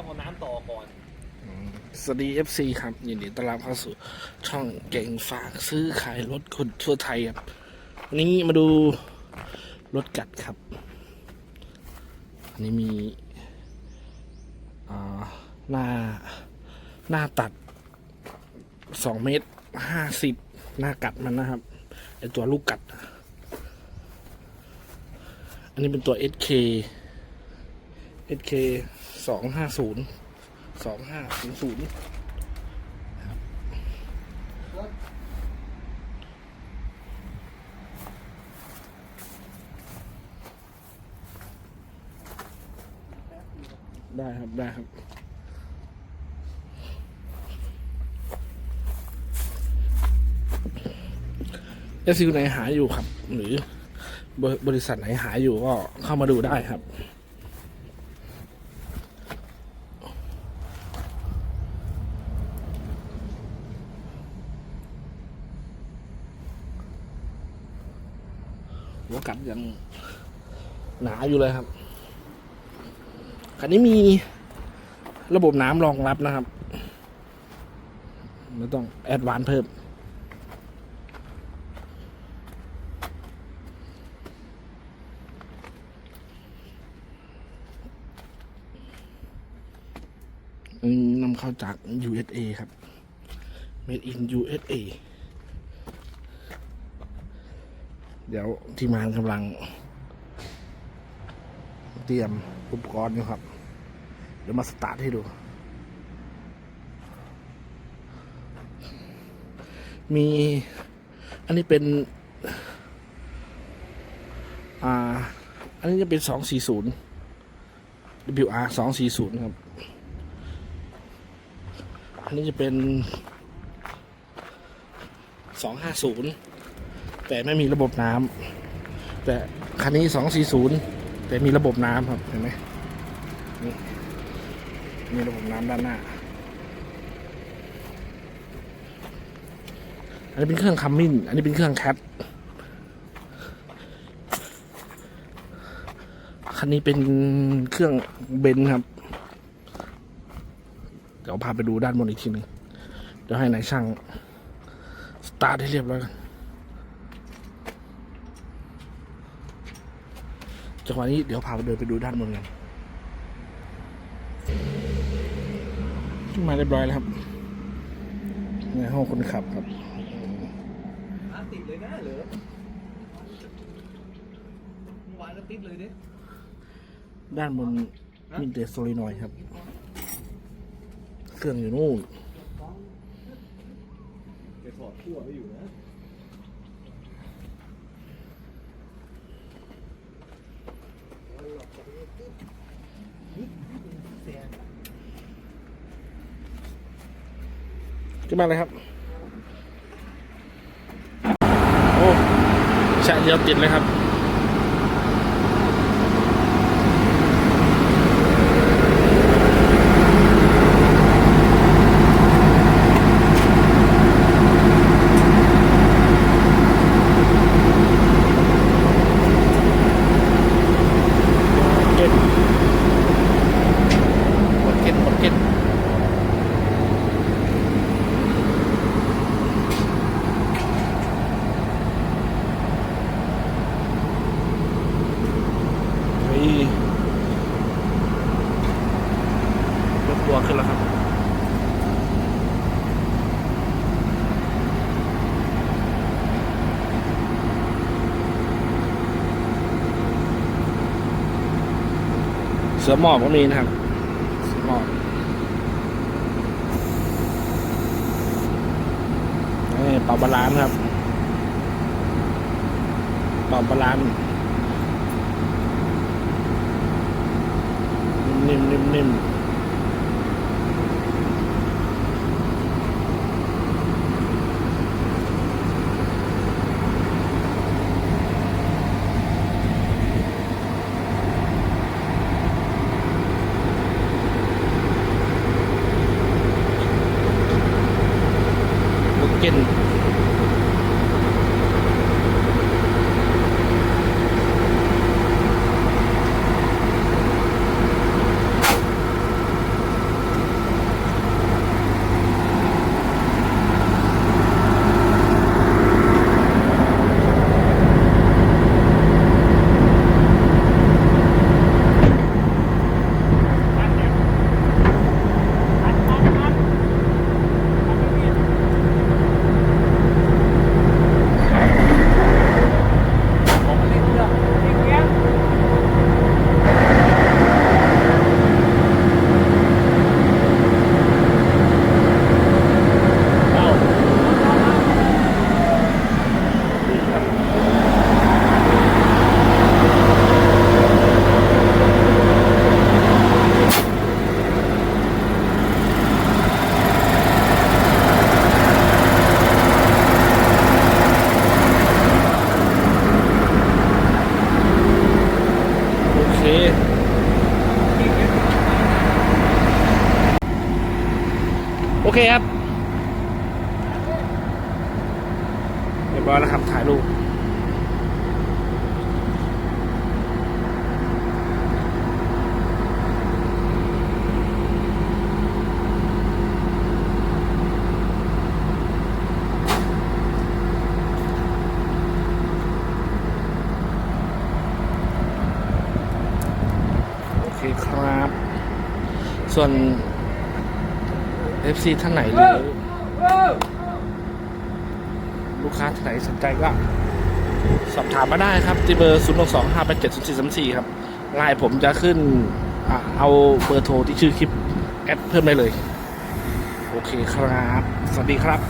ต้องเอาน้ำต่อก่อน สวัสดี FC ครับ ยินดีต้อนรับเข้าสู่ช่องเก่งฝากซื้อขายรถคนทั่วไทยครับ วันนี้มาดูรถกัดครับ อันนี้มีอ่าหน้าหน้าตัดสองเมตรห้าสิบหน้ากัดมันนะครับไอตัวลูกกัด อันนี้เป็นตัว SK SK สองห้าศูนย์สองห้าศูนย์ศูนย์ได้ครับ ได้ครับ เอฟซีไหนหาอยู่ครับ หรือบริบริษัทไหนหาอยู่ก็เข้ามาดูได้ครับ หัวกัดยังหนาอยู่เลยครับ คันนี้มีระบบน้ำรองรับนะครับ ไม่ต้องแอดวานเพิ่ม นำเข้าจาก USA ครับ made in USA เดี๋ยวทีมงานกำลัง เตรียมอุปกรณ์อยู่ครับ เดี๋ยวมาสตาร์ทให้ดู มีอันนี้เป็น อ่า อันนี้จะเป็นสองสี่ศูนย์ WR สองสี่ศูนย์ครับ อันนี้จะเป็นสองห้าศูนย์ แต่ไม่มีระบบน้ำแต่คันนี้สองสี่ศูนย์แต่มีระบบน้ำครับเห็นไหมนี่มีระบบน้ำด้านหน้า อันนี้เป็นเครื่องคัมมินอันนี้เป็นเครื่องแคทคันนี้เป็นเครื่องเบนครับ เดี๋ยวพาไปดูด้านบนอีกทีหนึ่งเดี๋ยวให้นายช่าง สตาร์ทให้เรียบร้อยกัน จังหวะนี้เดี๋ยวพาไปเดินไปดูด้านบนกันมาเรียบร้อยแล้วครับในห้องคนขับครับน้ำติดเลยนะเหรอเมื่อวานก็ติดเลยดิด้านบนมีเตโซลินอยด์ครับ เครื่องอยู่นู่นไปถอดขั้วไปอยู่นะ ขึ้นมาเลยครับ โอ้แฉะเดียวติดเลยครับ เก็ตหมดเก็ตหมดเก็ต เฮ้ยยกตัวขึ้นแล้วครับ เสือหมอบก็มีนะครับเสือหมอบนี่ปรับบาลานครับปรับบาลานนิ่มนิ่มนิ่มบุกเก็น โอ เคครับเรียบร้อยแล้วครับถ่ายรูปโอเคครับ ส่วน FC ท่านไหนหรือ ลูกค้าท่านไหนสนใจก็ สอบถามมาได้ครับที่เบอร์ 0 6 2 5 8 7 0 4 3 4 ครับไลน์ผมจะขึ้นอเอาเบอร์โทรที่ชื่อคลิป แอดเพิ่มได้เลย โอเคครับ สวัสดีครับ